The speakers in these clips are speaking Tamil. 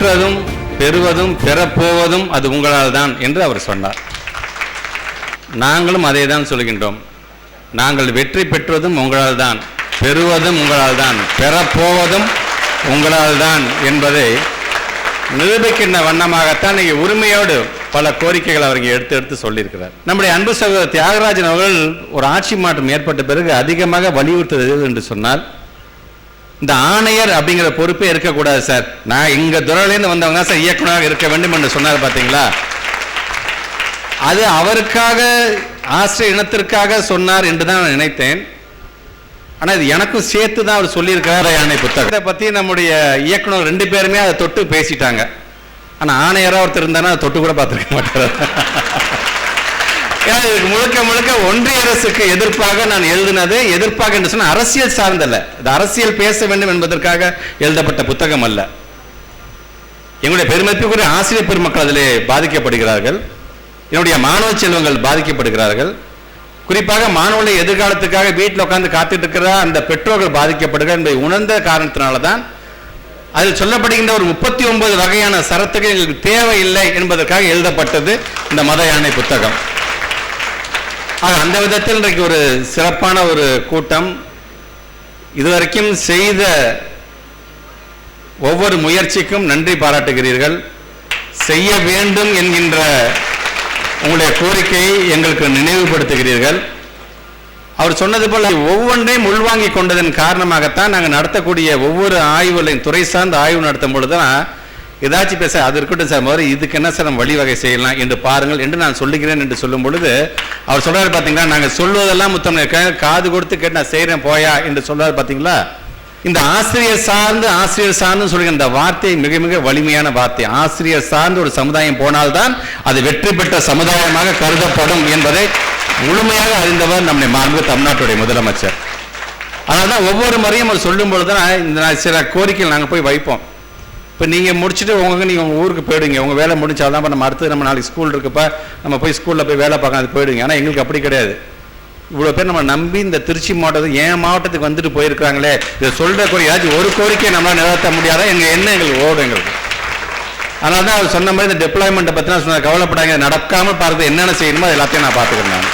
பெற்றதும் பெறுவதும் பெறப்போவதும் அது உங்களால் தான் என்று அவர் சொன்னார். நாங்களும் அதை தான் சொல்கின்றோம். நாங்கள் வெற்றி பெற்றதும் உங்களால் தான் பெறுவதும் உங்களால் தான் பெறப்போவதும் உங்களால் தான் என்பதை நிரூபிக்கின்ற வண்ணமாகத்தான் நீங்க உரிமையோடு பல கோரிக்கைகள் அவர் எடுத்து எடுத்து சொல்லியிருக்கிறார். நம்முடைய அன்பு சகோதரர் தியாகராஜன் அவர்கள் ஒரு ஆட்சி மாற்றம் ஏற்பட்ட பிறகு அதிகமாக வலியுறுத்துவது என்று சொன்னால் இந்த ஆணையர் அப்படிங்கிற பொறுப்பே இருக்கக்கூடாது சார். நான் இங்க துறையிலேருந்து வந்தவங்க சார் இயக்குனராக இருக்க வேண்டும் என்று சொன்னார் பார்த்தீங்களா அது அவருக்காக ஆசிரியர் இனத்திற்காக சொன்னார் என்று தான் நான் நினைத்தேன். ஆனால் இது எனக்கும் சேர்த்து தான் அவர் சொல்லியிருக்காரு யானை புத்தகம். இதை பற்றி நம்முடைய இயக்குனர் ரெண்டு பேருமே அதை தொட்டு பேசிட்டாங்க. ஆனால் ஆணையராக ஒருத்தர் இருந்தானா அதை தொட்டு கூட பார்த்துருக்க மாட்டார். ஏன்னா இதுக்கு முழுக்க முழுக்க ஒன்றிய அரசுக்கு எதிர்ப்பாக நான் எழுதினது எதிர்ப்பாக என்று சொன்ன அரசியல் சார்ந்தல்ல. இது அரசியல் பேச வேண்டும் என்பதற்காக எழுதப்பட்ட புத்தகம் அல்ல. எங்களுடைய பெருமதிப்புக்குரிய ஆசிரியர் பெருமக்கள் அதிலே பாதிக்கப்படுகிறார்கள். என்னுடைய மாணவ செல்வங்கள் பாதிக்கப்படுகிறார்கள். குறிப்பாக மாணவர்களை எதிர்காலத்துக்காக வீட்டில் உட்காந்து காத்துட்டு இருக்கிற அந்த பெற்றோர்கள் பாதிக்கப்படுகிற என்பதை உணர்ந்த காரணத்தினால தான் அதில் சொல்லப்படுகின்ற ஒரு முப்பத்தி ஒன்பது வகையான சரத்துகள் எங்களுக்கு தேவையில்லை என்பதற்காக எழுதப்பட்டது இந்த மத யானை புத்தகம். அது அந்த விதத்தில் இன்றைக்கு ஒரு சிறப்பான ஒரு கூட்டம். இதுவரைக்கும் செய்த ஒவ்வொரு முயற்சிக்கும் நன்றி பாராட்டுகிறீர்கள். செய்ய வேண்டும் என்கின்ற உங்களுடைய கோரிக்கையை எங்களுக்கு நினைவுபடுத்துகிறீர்கள். அவர் சொன்னது போல ஒவ்வொன்றையும் உள்வாங்கிக் கொண்டதன் காரணமாகத்தான் நாங்கள் நடத்தக்கூடிய ஒவ்வொரு ஆய்வுகளையும் துறை சார்ந்த ஆய்வு நடத்தும் பொழுதுதான் ஏதாச்சும் பேச அது இருக்கட்டும் சார் முதல்ல இதுக்கு என்ன சார் நம்ம வழிவகை செய்யலாம் என்று பாருங்கள் என்று நான் சொல்லுகிறேன் என்று சொல்லும் பொழுது அவர் சொல்றாரு பார்த்தீங்களா நாங்கள் சொல்வதெல்லாம் முத்தம் காது கொடுத்து கேட்டு நான் செய்கிறேன் போயா என்று சொல்றாரு பார்த்தீங்களா இந்த ஆசிரியர் சார்ந்து ஆசிரியர் சார்ந்து சொல்லுங்க இந்த வார்த்தை மிக மிக வலிமையான வார்த்தை. ஆசிரியர் சார்ந்து ஒரு சமுதாயம் போனால்தான் அது வெற்றி பெற்ற சமுதாயமாக கருதப்படும் என்பதை முழுமையாக அறிந்தவர் நம்முடைய மாண்பு தமிழ்நாட்டுடைய முதலமைச்சர். அதனால தான் ஒவ்வொரு முறையும் அவர் சொல்லும் பொழுது தான் இந்த சில கோரிக்கைகள் நாங்கள் போய் வைப்போம். இப்போ நீங்கள் முடிச்சுட்டு உங்களுக்கு நீங்கள் உங்கள் ஊருக்கு போயிடுங்க. உங்கள் வேலை முடிச்சாதான் நம்ம அடுத்து நம்ம நாளைக்கு ஸ்கூல் இருக்குப்பா. நம்ம போய் ஸ்கூலில் போய் வேலை பார்க்க அது போயிடுங்க. ஆனால் எங்களுக்கு அப்படி கிடையாது. இவ்வளோ பேர் நம்ம நம்பி இந்த திருச்சி மாவட்டத்துக்கு என் மாவட்டத்துக்கு வந்துட்டு போயிருக்கிறாங்களே. இதை சொல்கிற கோரிக்கையாச்சும் ஒரு கோரிக்கையை நம்மளால் நிறைவேற்ற முடியாத? எங்கள் என்ன எங்களுக்கு ஓடும் எங்களுக்கு. அதனால தான் அவர் சொன்ன மாதிரி இந்த டெப்ளாய்மெண்ட்டை பற்றி நான் சொன்ன கவலைப்படாங்க நடக்காமல் பார்த்து என்னென்ன செய்யணுமோ அது எல்லாத்தையும் நான் பார்த்துக்கிறேன் நான்.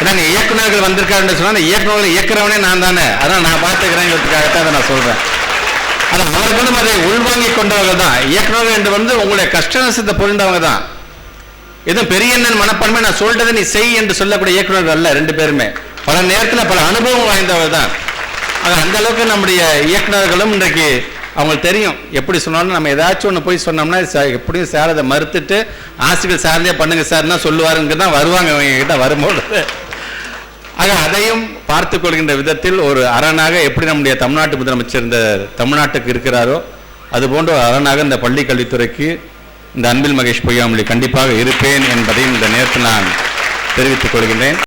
ஏன்னா இயக்குநர்கள் வந்திருக்காருன்னு சொன்னால் இயக்குநர்கள் இயக்குறவனே நான் தானே. அதான் நான் பார்த்துக்கிறேங்கிறதுக்காகத்தான் அதை நான் சொல்கிறேன் அது அவர்களும் அதை உள்வாங்கிக் கொண்டவர்கள் தான். இயக்குநர்கள் என்று வந்து உங்களுடைய கஷ்ட நஷ்டத்தை புரிந்தவங்க தான். எதுவும் பெரிய எண்ணன் மனப்பான்மை நான் சொல்றதை நீ செய் என்று சொல்லக்கூடிய இயக்குநர்கள் அல்ல ரெண்டு பேருமே. பல நேரத்தில் பல அனுபவம் வாய்ந்தவர் தான். ஆக அந்த அளவுக்கு நம்முடைய இயக்குநர்களும் இன்றைக்கு அவங்களுக்கு தெரியும். எப்படி சொன்னாலும் நம்ம ஏதாச்சும் ஒன்று போய் சொன்னோம்னா எப்படியும் சார் அதை மறுத்துட்டு ஆசிரியர் சார்ந்தே பண்ணுங்க சார்னா சொல்லுவாருங்க தான் வருவாங்க அவங்க கிட்ட வரும்போது. ஆக அதையும் பார்த்து கொள்கின்ற விதத்தில் ஒரு அரணாக எப்படி நம்முடைய தமிழ்நாட்டு முதலமைச்சர் இந்த தமிழ்நாட்டுக்கு இருக்கிறாரோ அது போன்ற ஒரு அரணாக இந்த பள்ளி கல்வித்துறைக்கு இந்த அன்பில் மகேஷ் பொய்யாமொழி கண்டிப்பாக இருப்பேன் என்பதையும் இந்த நேரத்தில் நான் தெரிவித்துக் கொள்கின்றேன்.